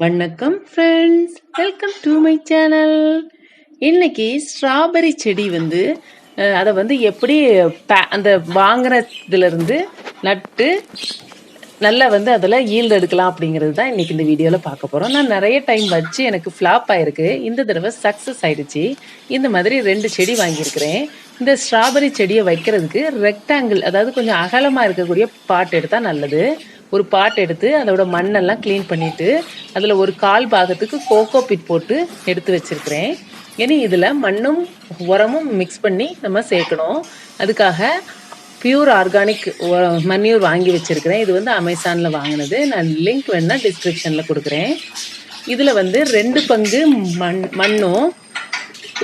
வணக்கம் friends welcome to my channel இன்னைக்கு strawberry செடி வந்து அதை வந்து எப்படி பே- அந்த வாங்குறதுல இருந்து நட்டு நல்லா வந்து அதில் ஈல்டு எடுக்கலாம் அப்படிங்கிறது தான் இன்றைக்கி இந்த வீடியோவில் பார்க்க போகிறோம் நான் நிறைய டைம் வச்சு எனக்கு ஃப்ளாப் ஆயிருக்கு. இந்த தடவை சக்ஸஸ் ஆயிடுச்சு. இந்த மாதிரி ரெண்டு செடி வாங்கியிருக்கிறேன். இந்த ஸ்ட்ராபெரி செடியை வைக்கிறதுக்கு ரெக்டாங்கிள் அதாவது கொஞ்சம் அகலமாக இருக்கக்கூடிய பாட் எடுத்தால் நல்லது. ஒரு பாட் எடுத்து அதோட மண்ணெல்லாம் க்ளீன் பண்ணிவிட்டு அதில் ஒரு கால் பாகத்துக்கு கோகோ பிட் போட்டு எடுத்து வச்சிருக்கிறேன். இனி இதில் மண்ணும் உரமும் மிக்ஸ் பண்ணி நம்ம சேர்க்கணும். அதுக்காக பியூர் ஆர்கானிக் மன்னியூர் வாங்கி வச்சுருக்கிறேன். இது வந்து அமேசானில் வாங்கினது. நான் லிங்க் வேணால் டிஸ்கிரிப்ஷனில் கொடுக்குறேன். இதில் வந்து ரெண்டு பங்கு மண் மண்ணும்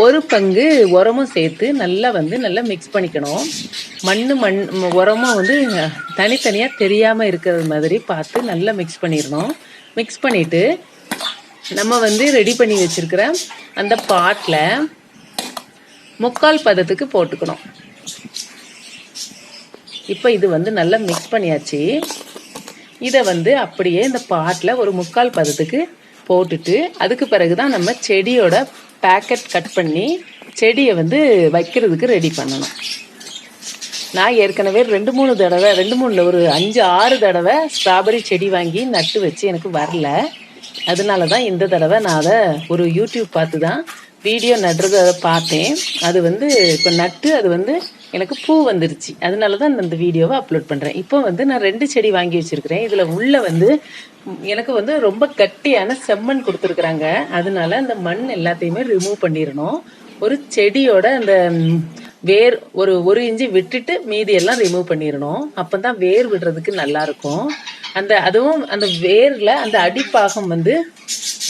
ஒரு பங்கு உரமும் சேர்த்து நல்லா வந்து நல்லா மிக்ஸ் பண்ணிக்கணும். மண் மண் உரமும் வந்து தனித்தனியாக தெரியாமல் இருக்கிறது மாதிரி பார்த்து நல்லா மிக்ஸ் பண்ணிடணும். மிக்ஸ் பண்ணிவிட்டு நம்ம வந்து ரெடி பண்ணி வச்சிருக்கிற அந்த பாட்டில் முக்கால் பதத்துக்கு போட்டுக்கணும். இப்போ இது வந்து நல்லா மிக்ஸ் பண்ணியாச்சு. இதை வந்து அப்படியே இந்த பாட்டில் ஒரு முக்கால் பதத்துக்கு போட்டுட்டு அதுக்கு பிறகு தான் நம்ம செடியோட பேக்கெட் கட் பண்ணி செடியை வந்து வைக்கிறதுக்கு ரெடி பண்ணணும். நான் ஏற்கனவே ரெண்டு மூணு தடவை ரெண்டு மூணுல ஒரு அஞ்சு ஆறு தடவை ஸ்ட்ராபெரி செடி வாங்கி நட்டு வச்சு எனக்கு வரல. அதனால தான் இந்த தடவை நான் அதை ஒரு யூடியூப் பார்த்து தான் வீடியோ நடுறத பார்த்தேன். அது வந்து இப்போ நட்டு அது வந்து எனக்கு பூ வந்துருச்சு. அதனால தான் இந்த வீடியோவை அப்லோட் பண்ணுறேன் இப்போ வந்து நான் ரெண்டு செடி வாங்கி வச்சுருக்கிறேன். இதில் உள்ள வந்து எனக்கு வந்து ரொம்ப கட்டியான செம்மண் கொடுத்துருக்குறாங்க. அதனால அந்த மண் எல்லாத்தையுமே ரிமூவ் பண்ணிடணும். ஒரு செடியோட அந்த வேர் ஒரு ஒரு இன்ச்சு விட்டுட்டு மீதி எல்லாம் ரிமூவ் பண்ணிடணும். அப்போ தான் வேர் விடுறதுக்கு நல்லா இருக்கும். அந்த அதுவும் அந்த வேரில் அந்த அடிப்பாகம் வந்து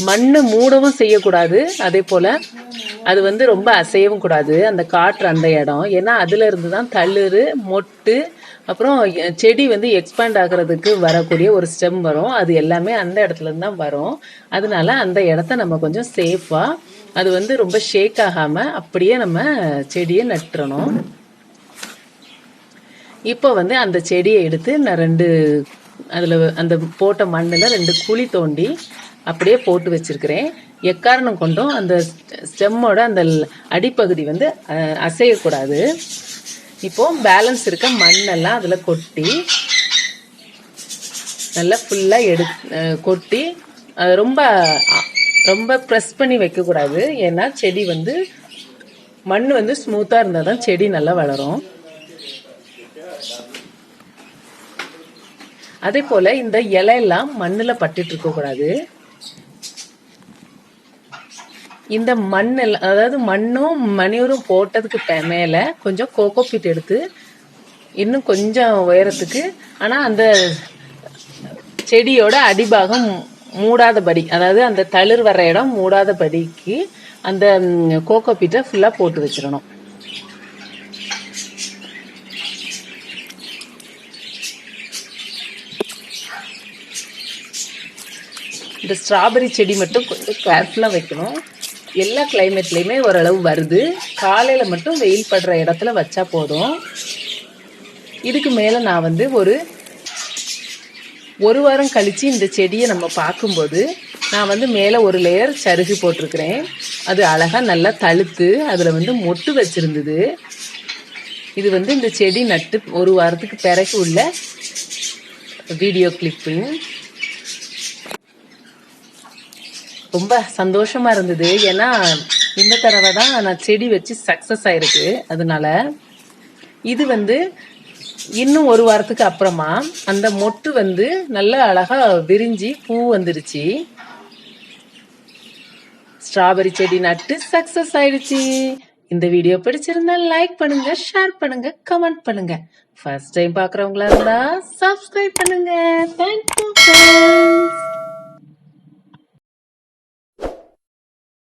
மண்ணு மூடவும் செய்யக்கூடாது. அதே போல் அது வந்து ரொம்ப அசையவும் கூடாது. அந்த காற்று அந்த இடம். ஏன்னா அதுலேருந்து தான் தளிர் மொட்டு அப்புறம் செடி வந்து எக்ஸ்பேண்ட் ஆகிறதுக்கு வரக்கூடிய ஒரு ஸ்டெம் வரும். அது எல்லாமே அந்த இடத்துலருந்து தான் வரும். அதனால அந்த இடத்த நம்ம கொஞ்சம் சேஃபாக அது வந்து ரொம்ப ஷேக் ஆகாமல் அப்படியே நம்ம செடியை நட்டுறணும். இப்போ வந்து அந்த செடியை எடுத்து நான் ரெண்டு அதில் அந்த போட்ட மண்ணில் ரெண்டு குழி தோண்டி அப்படியே போட்டு வச்சுருக்கிறேன். எக்காரணம் கொண்டும் அந்த ஸ்டெம்மோட அந்த அடிப்பகுதி வந்து அசையக்கூடாது. இப்போது பேலன்ஸ் இருக்க மண்ணெல்லாம் அதில் கொட்டி நல்லா ஃபுல்லாக எடு கொட்டி ரொம்ப ரொம்ப ப்ரெஸ் பண்ணி வைக்கக்கூடாது. ஏன்னா செடி வந்து மண் வந்து ஸ்மூத்தாக இருந்தால் தான் செடி நல்லா வளரும். அதே போல் இந்த இலையெல்லாம் மண்ணில் பட்டுட்டு இருக்கக்கூடாது இந்த மண்ணில் அதாவது மண்ணும் மணியூரும் போட்டதுக்கு மேலே கொஞ்சம் கோகோ பீட் எடுத்து இன்னும் கொஞ்சம் உயரத்துக்கு ஆனால் அந்த செடியோட அடிபாகம் மூடாதபடி அதாவது அந்த தளிர் வர இடம் மூடாதபடிக்கு அந்த கோகோ பீட்டை ஃபுல்லாக போட்டு வச்சிடணும். இந்த ஸ்ட்ராபெரி செடி மட்டும் கொஞ்சம் கேர்ஃபுல்லாக வைக்கணும். எல்லா கிளைமேட்லேயுமே ஓரளவு வருது. காலையில் மட்டும் வெயில் படுற இடத்துல வச்சா போதும். இதுக்கு மேலே நான் வந்து ஒரு ஒரு வாரம் கழித்து இந்த செடியை நம்ம பார்க்கும்போது நான் வந்து மேலே ஒரு லேயர் சருகு போட்டிருக்கிறேன். அது அழகாக நல்லா தழுத்து அதில் வந்து மொட்டு வச்சிருந்தது. இது வந்து இந்த செடி நட்டு ஒரு வாரத்துக்கு பிறகு உள்ள வீடியோ கிளிப்பிங் ரொம்ப சந்தோஷமா இருந்தது. ஏன்னா இந்த தடவை தான் நான் செடி வச்சு சக்ஸஸ் ஆயிருக்கு. அதனால இது வந்து இன்னும் ஒரு வாரத்துக்கு அப்புறமா அந்த மொட்டு வந்து நல்ல அழகா விரிஞ்சு பூ வந்துருச்சு. ஸ்ட்ராபெரி செடி நட்டு சக்சஸ் ஆயிடுச்சு. இந்த வீடியோ பிடிச்சிருந்தா லைக் பண்ணுங்க ஷேர் பண்ணுங்க கமெண்ட் பண்ணுங்க. ஃபர்ஸ்ட் டைம் பார்க்குறவங்களா இருந்தா சப்ஸ்கிரைப் பண்ணுங்க. தேங்க்யூ